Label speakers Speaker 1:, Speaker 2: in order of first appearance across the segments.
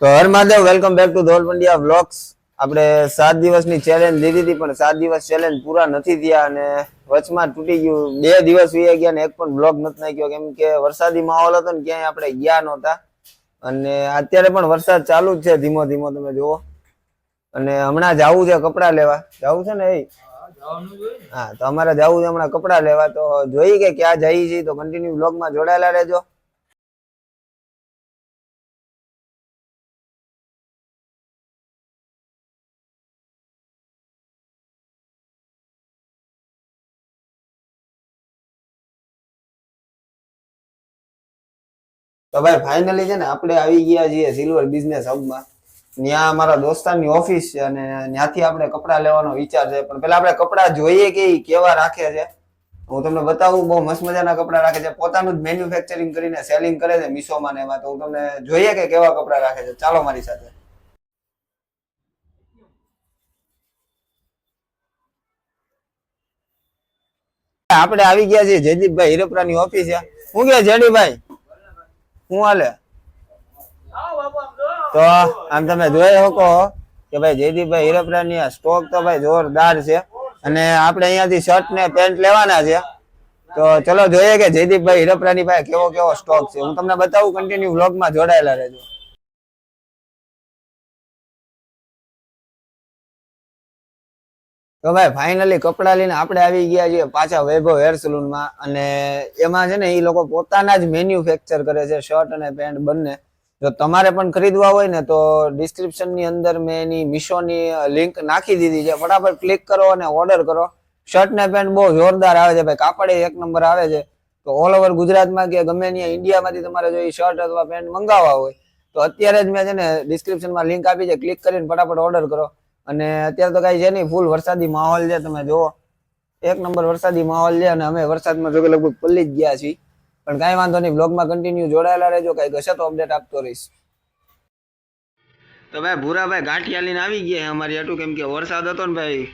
Speaker 1: તો Har Madhav welcome back to Dhol Pandya vlogs આપણે સાત દિવસની ચેલેન્જ લીધી હતી, પણ સાત દિવસ ચેલેન્જ પૂરા નથી થયા અને વચમાં તૂટી ગયું. બે દિવસ વી ગયા ને એક પણ બ્લોગ નથી નાખ્યો. કેમ કે વરસાદી માહોલ હતો ને ક્યાંય આપણે ગયા નહોતા. અને અત્યારે પણ વરસાદ ચાલુ જ છે ધીમો ધીમો, તમે જુઓ. અને હમણાં જવું છે કપડાં લેવા. જવું છે ને એ? હા, તો અમારે જવું છે હમણાં કપડાં લેવા. તો જોઈએ કે ક્યાં જઈએ છીએ. તો કન્ટિન્યુ બ્લોગમાં જોડાયેલા રહેજો. તો ભાઈ ફાઇનલી છે ને આપણે આવી ગયા છીએ સિલ્વર બિઝનેસ હબમાં ત્યાં અમારા દોસ્તારની ઓફિસ છે અને ત્યાંથી આપણે કપડાં લેવાનો વિચાર છે. પણ પેલા આપણે કપડાં જોઈએ કે કેવા રાખે છે? હું તમને બતાવું, બહુ મસ્ત મજાના કપડાં રાખે છે. પોતાનું જ મેન્યુફેક્ચરિંગ કરીને સેલિંગ કરે છે મીશોમાં ને એમાં. તો હું તમને જોઈએ કે કેવા કપડાં રાખે છે. ચાલો મારી સાથે. આપણે આવી ગયા છીએ જયદીપભાઈ હિરપરાની ઓફિસ છે. હું કે જયદીપભાઈ? શું હાલે? તો આમ તમે જોઈ શકો કે ભાઈ જયદીપભાઈ હિરપરાની આ સ્ટોક તો ભાઈ જોરદાર છે. અને આપણે અહીંયાથી શર્ટ ને પેન્ટ લેવાના છે. તો ચલો જોઈએ કે જયદીપભાઈ હિરપરાની પાસે કેવો કેવો સ્ટોક છે. હું તમને બતાવું કન્ટિન્યુ વ્લોગમાં જોડાયેલા રહેજો. તો ભાઈ ફાઇનલી કપડા લઈને આપણે આવી ગયા છીએ પાછા વૈભવ હેર સલૂનમાં અને એમાં છે ને એ લોકો પોતાના જ મેન્યુફેક્ચર કરે છે શર્ટ અને પેન્ટ બંને. જો તમારે પણ ખરીદવા હોય ને, તો ડિસ્ક્રિપ્શનની અંદર મેં એની મીશોની લિંક નાખી દીધી છે. ફટાફટ ક્લિક કરો અને ઓર્ડર કરો. શર્ટ ને પેન્ટ બહુ જોરદાર આવે છે. ભાઈ, કાપડ એક નંબર આવે છે. તો ઓલ ઓવર ગુજરાતમાં કે ગમે ત્યાં ઇન્ડિયામાંથી તમારે જો એ શર્ટ અથવા પેન્ટ મંગાવવા હોય, તો અત્યારે જ મેં છે ને ડિસ્ક્રિપ્શનમાં લિંક આપી છે. ક્લિક કરીને ફટાફટ ઓર્ડર કરો. અને અત્યારે તો કઈ છે નહીં ફૂલ વરસાદી માહોલ છે, તમે જુઓ. એક નંબર વરસાદી માહોલ છે અને અમે વરસાદમાં જો કે લગભગ પલ્લી જ ગયા છીએ. પણ કાંઈ વાંધો નહીં બ્લોગમાં કન્ટિન્યુ જોડાયેલા રહેજો, કઈ હશે તો અપડેટ આપતો રહીશ. તો ભાઈ ભૂરાભાઈ ગાંઠિયા લઈને આવી ગયા અમારી હાટું, કેમ કે વરસાદ હતો ને ભાઈ,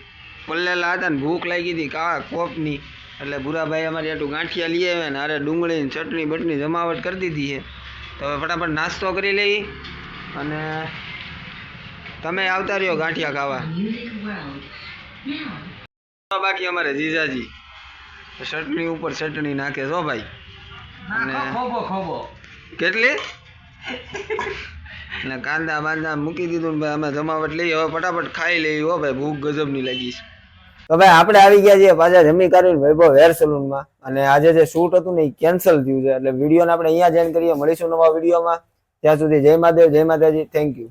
Speaker 1: પલ્લેલા હતા ને ભૂખ લાગી હતી કા કોપની. એટલે ભૂરાભાઈ અમારી હાટું ગાંઠિયા લઈ આવ્યા ને અરે ડુંગળી ને ચટણી બટણી જમાવટ કરી દીધી છે. તો હવે ફટાફટ નાસ્તો કરી લઈ અને તમે આવતા રહ્યો ગાંઠિયા ખાવા. બાકી અમારે જીજાજી. ચટણી ઉપર ચટણી નાખે છો ભાઈ. અને કેટલી? અને કાંદા બાંદા મૂકી દીધું ભાઈ અમે જમાવટ લઈ હવે ફટાફટ ખાઈ લઈ હો ભાઈ ભૂખ ગજબની લાગી છે. તો ભાઈ આપણે આવી ગયા છીએ પાછા જમી કરીને વૈભવ હેર સલૂનમાં. અને આજે જે શૂટ હતું ને એ કેન્સલ થયું છે. એટલે વિડીયોને આપણે અહીંયા જોઈન કરીએ મળીશું નવા વિડીયોમાં. ત્યાં સુધી જય મહાદેવ જય માતાજી થેન્ક યુ